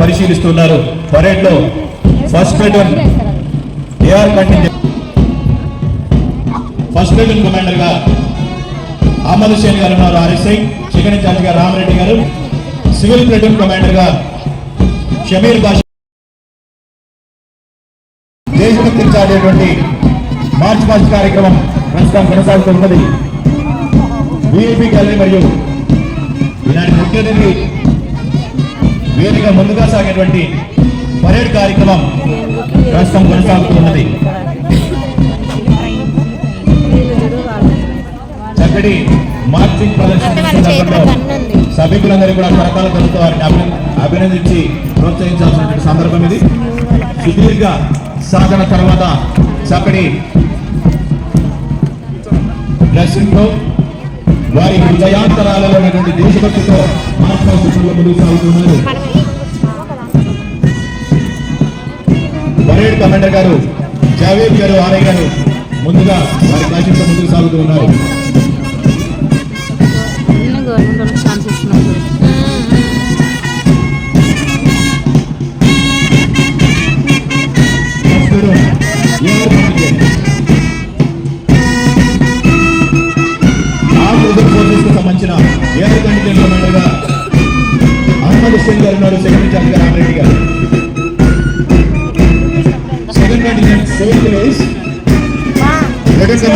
పరిశీలిస్తున్నారు. పరేడ్లో first platoon AR contingent first platoon కమాండర్గా Ahmed Hussain గారు ఉన్నారు. ఆర్ఎస్ఐ చికెన్ ఇన్ఛార్జ్గా రామరెడ్డి గారు. సివిల్ ప్లేటూన్ కమాండర్గా షమీర్ బాషా. దేశభక్తి చాటేటువంటి మార్చ్ పాస్ట్ కార్యక్రమం ప్రస్తుతం కొనసాగుతున్నది. బీఏపీ గ్యాలరీ మరియు ఇలాంటి ముఖ్య వేదిక ముందుగా సాగేటువంటి పరేడ్ కార్యక్రమం ప్రస్తుతం కొనసాగుతున్నది. చక్కటి మార్చింగ్ ప్రదర్శన సభికులందరూ కూడా కరతాల కలుపుతూ వారిని అభిన- అభినందించి ప్రోత్సహించాల్సినటువంటి సందర్భం ఇది. సుదీర్ఘ సాధన తర్వాత చక్కటి వారి హృదయాంతరాలలో ఉన్నటువంటి దేశభక్తితో ఆత్మశుద్ధులు ముందుకు సాగుతున్నారు పరేడ్ కమాండర్ గారు జావేద్ గారు ఆర్ఐ గారు ముందుగా వారి కాశీతో ముందుకు సాగుతున్నారు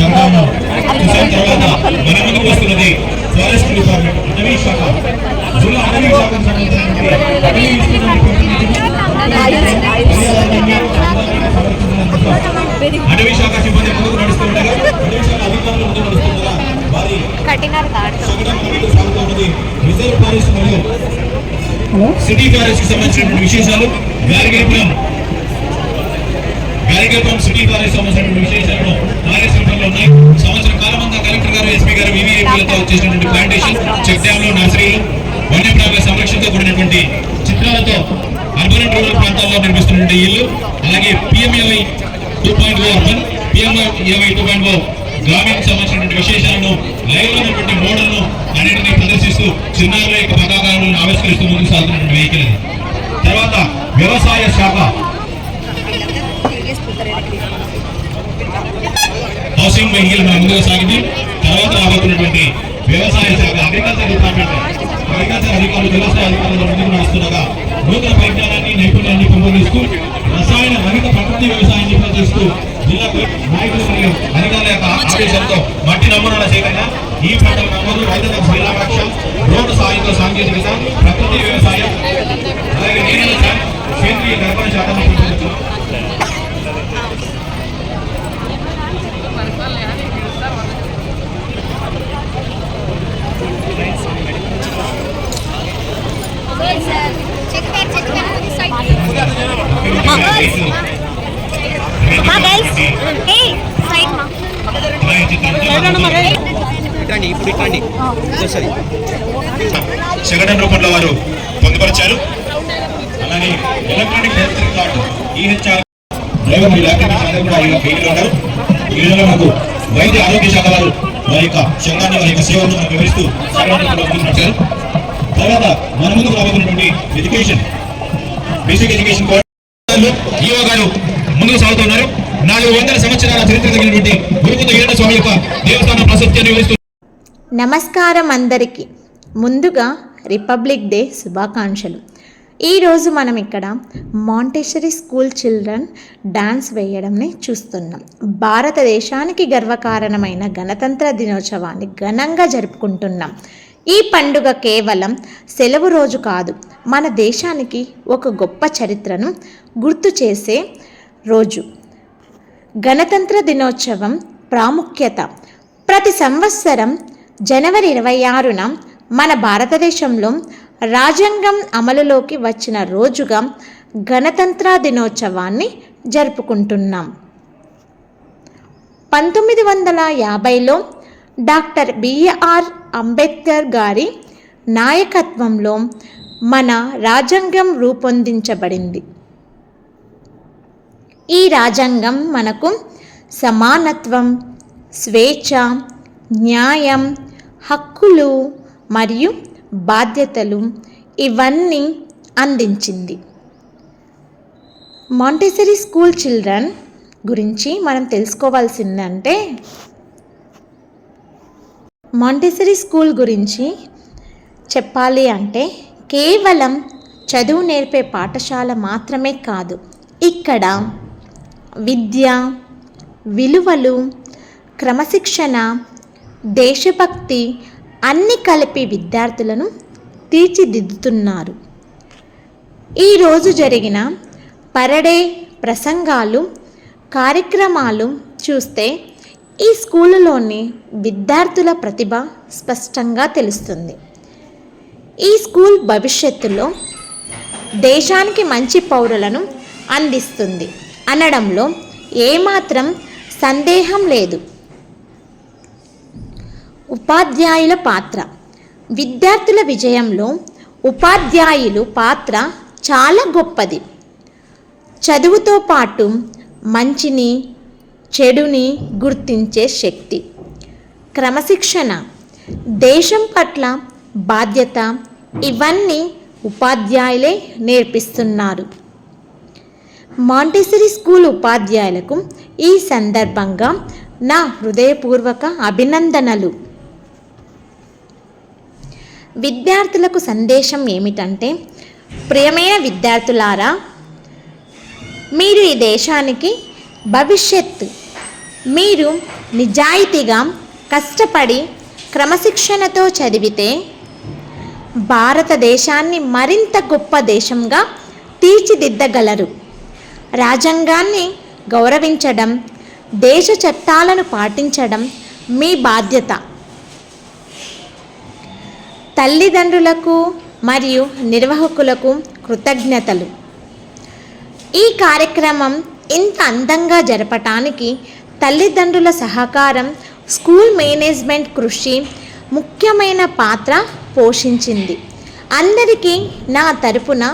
గా ప్రశాంతంగా కూర్చొని జరగాను చూసిన తర్వాత మన ముందుకు వస్తున్నది ఫారెస్ట్ డిపార్ట్మెంట్ అటవీ శాఖ. జిల్లా అటవీ శాఖకు సంబంధించినటువంటి అటవీ అటవీ శాఖ సిబ్బంది ముందుకు నడుస్తుండగా అటవీ శాఖ అధికారులు ముందుకు నడుస్తుండగా వారి కట్టినారు తాడుతో సగటు ముందుకు సాగుతున్నది రిజర్వ్ ఫారెస్ట్ మరియు సిటీ ఫారెస్ట్కి సంబంధించినటువంటి విశేషాలు గాలిగేపురం గాలిగేపురం సిటీ కాలేజ్ సంబంధించిన విశేషాలను నాగేశ్వరంలో ఉన్నాయి సంవత్సర కాలమంతా కలెక్టర్ గారు ఎస్పీ గారు వివిఐపీలతో చేసినటువంటి ప్లాంటేషన్ చెక్ డ్యాంలు నర్సరీలు వన్యప్రాణుల సంరక్షణతో కూడినటువంటి చిత్రాలతో అర్బన్ అండ్ రూరల్ ప్రాంతాల్లో నిర్మిస్తున్నటువంటి ఇల్లు అలాగే PMAY two point O urban PMAY two point O గ్రామీణకు సంబంధించినటువంటి విశేషాలను లైవ్లో ఉన్నటువంటి మోడల్ను అన్నింటినీ ప్రదర్శిస్తూ చిన్నారుల యొక్క పతాకాలను ఆవిష్కరిస్తూ ముందుకు సాగుతున్నటువంటి వెహికల్ తర్వాత వ్యవసాయ శాఖ. హౌసింగ్ వెహికల్ మన ముందుగా సాగింది తర్వాత రాబోతున్నటువంటి వ్యవసాయ శాఖ అగ్రికల్చర్ డిపార్ట్మెంట్ అగ్రికల్చర్ అధికారులు వ్యవసాయ అధికారులు ముందుకు నడుస్తుండగా నూతన పరిజ్ఞానాన్ని నైపుణ్యాన్ని పెంపొందిస్తూ రసాయన రహిత ప్రకృతి వ్యవసాయాన్ని ప్రోత్సహిస్తూ జిల్లా నాయకులు మరియు అధికారుల యొక్క ఆదేశంతో మట్టి నమూనాల సేకరణ ఈ పంటల నమోదు రైతులకు జిల్లా రక్ష రోడ్డు సాయంతో సాంకేతికత ప్రకృతి వ్యవసాయం అలాగే నీళ్ళ సేంద్రీయ గర్భణ శాఖను పెంపొందించడం ఇప్పుడు సరే సెకండ్ రూపంలో వారు పొందుపరిచారు. అలాగే electronic health record EHR driver ఉన్నారు. ఈ విధంగా మనకు వైద్య ఆరోగ్య శాఖ వారు వారి యొక్క సంఘాన్ని వారి యొక్క సేవలను వివరిస్తూ తర్వాత మన ముందుకు రాబోతున్నటువంటి ఎడ్యుకేషన్ బేసిక్ ఎడ్యుకేషన్ ఈవో గారు ముందుకు సాగుతున్నారు. నాలుగు వందల సంవత్సరాల చరిత్ర కలిగినటువంటి గురుకుత వీరణ స్వామి యొక్క దేవస్థానం ప్రసక్తిని వివరిస్తూ నమస్కారం అందరికీ. ముందుగా రిపబ్లిక్ డే శుభాకాంక్షలు. ఈరోజు మనం ఇక్కడ మాంటెసరీ స్కూల్ చిల్డ్రన్ డాన్స్ వేయడంని చూస్తున్నాం. భారతదేశానికి గర్వకారణమైన గణతంత్ర దినోత్సవాన్ని ఘనంగా జరుపుకుంటున్నాం. ఈ పండుగ కేవలం సెలవు రోజు కాదు మన దేశానికి ఒక గొప్ప చరిత్రను గుర్తు చేసే రోజు. గణతంత్ర దినోత్సవం ప్రాముఖ్యత. ప్రతి సంవత్సరం జనవరి ఇరవై ఆరున మన భారతదేశంలో రాజ్యాంగం అమలులోకి వచ్చిన రోజుగా గణతంత్ర దినోత్సవాన్ని జరుపుకుంటున్నాం. పంతొమ్మిది వందల యాభైలో డాక్టర్ బిఆర్ అంబేద్కర్ గారి నాయకత్వంలో మన రాజ్యాంగం రూపొందించబడింది. ఈ రాజ్యాంగం మనకు సమానత్వం స్వేచ్ఛ న్యాయం హక్కులు మరియు బాధ్యతలు ఇవన్నీ అందించింది. మాంటెసరీ స్కూల్ చిల్డ్రన్ గురించి మనం తెలుసుకోవాల్సిందంటే మాంటెసరీ స్కూల్ గురించి చెప్పాలి అంటే కేవలం చదువు నేర్పే పాఠశాల మాత్రమే కాదు ఇక్కడ విద్య విలువలు క్రమశిక్షణ దేశభక్తి అన్ని కలిపి విద్యార్థులను తీర్చిదిద్దుతున్నారు. ఈరోజు జరిగిన పరడే ప్రసంగాలు కార్యక్రమాలు చూస్తే ఈ స్కూలులోని విద్యార్థుల ప్రతిభ స్పష్టంగా తెలుస్తుంది. ఈ స్కూల్ భవిష్యత్తులో దేశానికి మంచి పౌరులను అందిస్తుంది. అనడంలో ఏమాత్రం సందేహం లేదు. ఉపాధ్యాయుల పాత్ర. విద్యార్థుల విజయంలో ఉపాధ్యాయులు పాత్ర చాలా గొప్పది. చదువుతో పాటు మంచిని చెడుని గుర్తించే శక్తి. క్రమశిక్షణ. దేశం పట్ల బాధ్యత ఇవన్నీ ఉపాధ్యాయులే నేర్పిస్తున్నారు. మాంటెసరీ స్కూల్ ఉపాధ్యాయులకు ఈ సందర్భంగా నా హృదయపూర్వక అభినందనలు. విద్యార్థులకు సందేశం ఏమిటంటే ప్రియమైన విద్యార్థులారా మీరు ఈ దేశానికి భవిష్యత్తు మీరు నిజాయితీగా కష్టపడి క్రమశిక్షణతో చదివితే భారతదేశాన్ని మరింత గొప్ప దేశంగా తీర్చిదిద్దగలరు. రాజ్యాంగాన్ని గౌరవించడం దేశ చట్టాలను పాటించడం మీ బాధ్యత. తల్లిదండ్రులకు మరియు నిర్వాహకులకు కృతజ్ఞతలు. ఈ కార్యక్రమం ఇంత అందంగా జరపటానికి తల్లిదండ్రుల సహకారం స్కూల్ మేనేజ్మెంట్ కృషి ముఖ్యమైన పాత్ర పోషించింది. అందరికీ నా తరపున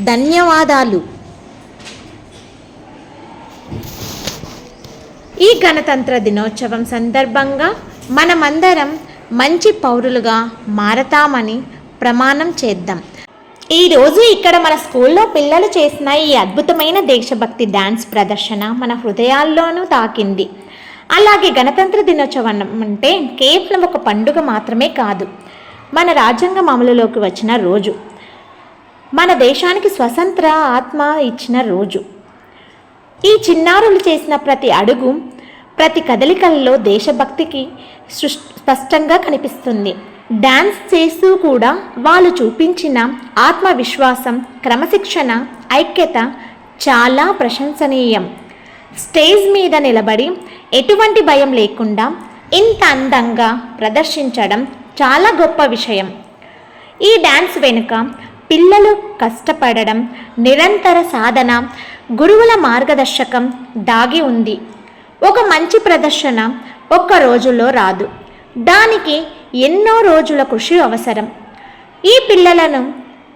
ధన్యవాదాలు. ఈ గణతంత్ర దినోత్సవం సందర్భంగా మనమందరం మంచి పౌరులుగా మారతామని ప్రమాణం చేద్దాం. ఈరోజు ఇక్కడ మన స్కూల్లో పిల్లలు చేసిన ఈ అద్భుతమైన దేశభక్తి డ్యాన్స్ ప్రదర్శన మన హృదయాల్లోనూ తాకింది. అలాగే గణతంత్ర దినోత్సవం అంటే కేవలం ఒక పండుగ మాత్రమే కాదు మన రాజ్యాంగం అమలులోకి వచ్చిన రోజు. మన దేశానికి స్వతంత్ర ఆత్మ ఇచ్చిన రోజు. ఈ చిన్నారులు చేసిన ప్రతి అడుగు ప్రతి కదలికల్లో దేశభక్తికి సృష్ స్పష్టంగా కనిపిస్తుంది. డాన్స్ చేస్తూ కూడా వాళ్ళు చూపించిన ఆత్మవిశ్వాసం క్రమశిక్షణ ఐక్యత చాలా ప్రశంసనీయం. స్టేజ్ మీద నిలబడి ఎటువంటి భయం లేకుండా ఇంత అందంగా ప్రదర్శించడం చాలా గొప్ప విషయం. ఈ డ్యాన్స్ వెనుక పిల్లలు కష్టపడడం నిరంతర సాధన గురువుల మార్గదర్శకం దాగి ఉంది. ఒక మంచి ప్రదర్శన ఒక్క రోజులో రాదు. దానికి ఎన్నో రోజుల కృషి అవసరం. ఈ పిల్లలను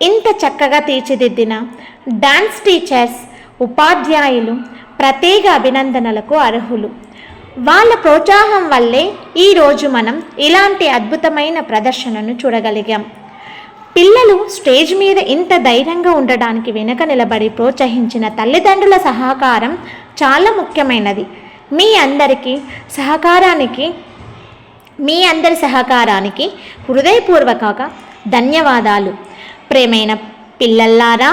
ఇంత చక్కగా తీర్చిదిద్దిన డాన్స్ టీచర్స్ ఉపాధ్యాయులు ప్రత్యేక అభినందనలకు అర్హులు. వాళ్ళ ప్రోత్సాహం వల్లే ఈరోజు మనం ఇలాంటి అద్భుతమైన ప్రదర్శనను చూడగలిగాం. పిల్లలు స్టేజ్ మీద ఇంత ధైర్యంగా ఉండడానికి వెనుక నిలబడి ప్రోత్సహించిన తల్లిదండ్రుల సహకారం చాలా ముఖ్యమైనది. మీ అందరికీ సహకారానికి మీ అందరి సహకారానికి హృదయపూర్వకంగా ధన్యవాదాలు. ప్రేమైన పిల్లల్లారా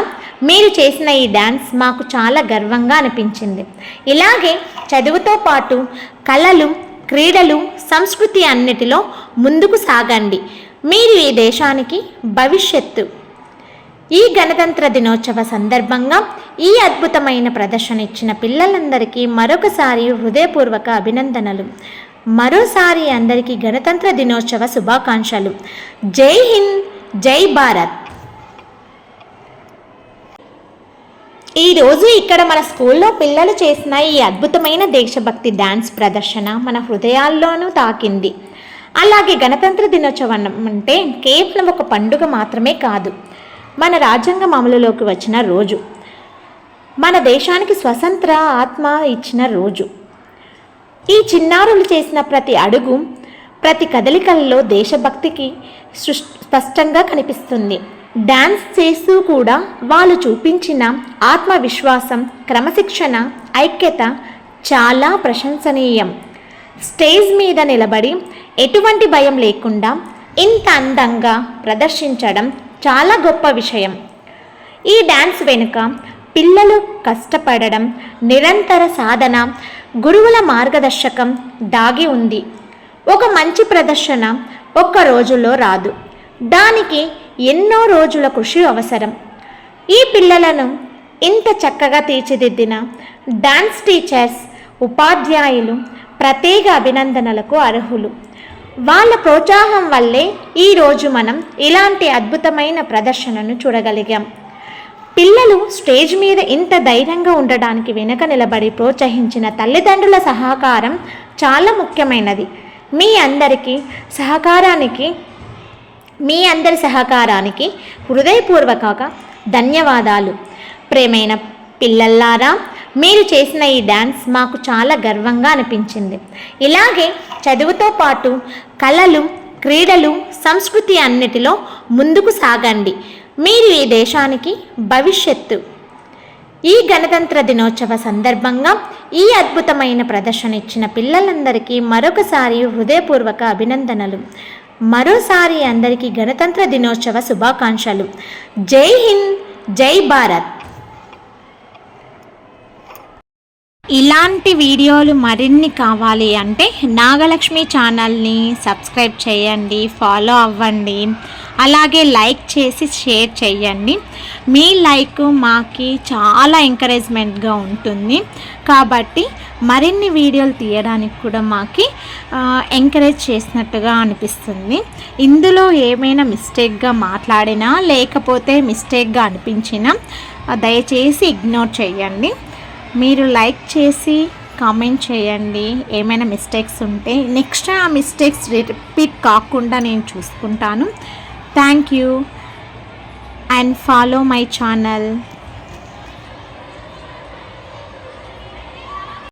మీరు చేసిన ఈ డ్యాన్స్ మాకు చాలా గర్వంగా అనిపించింది. ఇలాగే చదువుతో పాటు కళలు క్రీడలు సంస్కృతి అన్నిటిలో ముందుకు సాగండి. మీరు ఈ దేశానికి భవిష్యత్తు. ఈ గణతంత్ర దినోత్సవ సందర్భంగా ఈ అద్భుతమైన ప్రదర్శన ఇచ్చిన పిల్లలందరికీ మరొకసారి హృదయపూర్వక అభినందనలు. మరోసారి అందరికీ గణతంత్ర దినోత్సవ శుభాకాంక్షలు. జై హింద్ జై భారత్. ఈరోజు ఇక్కడ మన స్కూల్లో పిల్లలు చేసిన ఈ అద్భుతమైన దేశభక్తి డ్యాన్స్ ప్రదర్శన మన హృదయాల్లోనూ తాకింది. అలాగే గణతంత్ర దినోత్సవం అంటే కేవలం ఒక పండుగ మాత్రమే కాదు మన రాజ్యాంగం అమలులోకి వచ్చిన రోజు. మన దేశానికి స్వతంత్ర ఆత్మ ఇచ్చిన రోజు. ఈ చిన్నారులు చేసిన ప్రతి అడుగు ప్రతి కదలికల్లో దేశభక్తికి సృష్- స్పష్టంగా కనిపిస్తుంది. డ్యాన్స్ చేస్తూ కూడా వాళ్ళు చూపించిన ఆత్మవిశ్వాసం క్రమశిక్షణ ఐక్యత చాలా ప్రశంసనీయం. స్టేజ్ మీద నిలబడి ఎటువంటి భయం లేకుండా ఇంత అందంగా ప్రదర్శించడం చాలా గొప్ప విషయం. ఈ డ్యాన్స్ వెనుక పిల్లలు కష్టపడడం నిరంతర సాధన గురువుల మార్గదర్శకం దాగి ఉంది. ఒక మంచి ప్రదర్శన ఒక్క రోజులో రాదు. దానికి ఎన్నో రోజుల కృషి అవసరం. ఈ పిల్లలను ఇంత చక్కగా తీర్చిదిద్దిన డాన్స్ టీచర్స్ ఉపాధ్యాయులు ప్రత్యేక అభినందనలకు అర్హులు. వాళ్ళ ప్రోత్సాహం వల్లే ఈరోజు మనం ఇలాంటి అద్భుతమైన ప్రదర్శనను చూడగలిగాం. పిల్లలు స్టేజ్ మీద ఇంత ధైర్యంగా ఉండడానికి వెనుక నిలబడి ప్రోత్సహించిన తల్లిదండ్రుల సహకారం చాలా ముఖ్యమైనది. మీ అందరికీ సహకారానికి మీ అందరి సహకారానికి హృదయపూర్వకంగా ధన్యవాదాలు. ప్రేమైన పిల్లల్లారా మీరు చేసిన ఈ డ్యాన్స్ మాకు చాలా గర్వంగా అనిపించింది. ఇలాగే చదువుతో పాటు కళలు క్రీడలు సంస్కృతి అన్నిటిలో ముందుకు సాగండి. మీరు ఈ దేశానికి భవిష్యత్తు. ఈ గణతంత్ర దినోత్సవ సందర్భంగా ఈ అద్భుతమైన ప్రదర్శన ఇచ్చిన పిల్లలందరికీ మరొకసారి హృదయపూర్వక అభినందనలు. మరోసారి అందరికీ గణతంత్ర దినోత్సవ శుభాకాంక్షలు. జై హింద్ జై భారత్. ఇలాంటి వీడియోలు మరిన్ని కావాలి అంటే నాగలక్ష్మి ఛానల్ని సబ్స్క్రైబ్ చేయండి ఫాలో అవ్వండి. అలాగే లైక్ చేసి షేర్ చేయండి. మీ లైక్ మాకి చాలా ఎంకరేజ్మెంట్గా ఉంటుంది. కాబట్టి మరిన్ని వీడియోలు తీయడానికి కూడా మాకి ఎంకరేజ్ చేసినట్టుగా అనిపిస్తుంది. ఇందులో ఏమైనా మిస్టేక్గా మాట్లాడినా లేకపోతే మిస్టేక్గా అనిపించినా దయచేసి ఇగ్నోర్ చేయండి. మీరు లైక్ చేసి కామెంట్ చేయండి. ఏమైనా మిస్టేక్స్ ఉంటే నెక్స్ట్ ఆ మిస్టేక్స్ రిపీట్ కాకుండా నేను చూసుకుంటాను. Thank you. And follow my channel.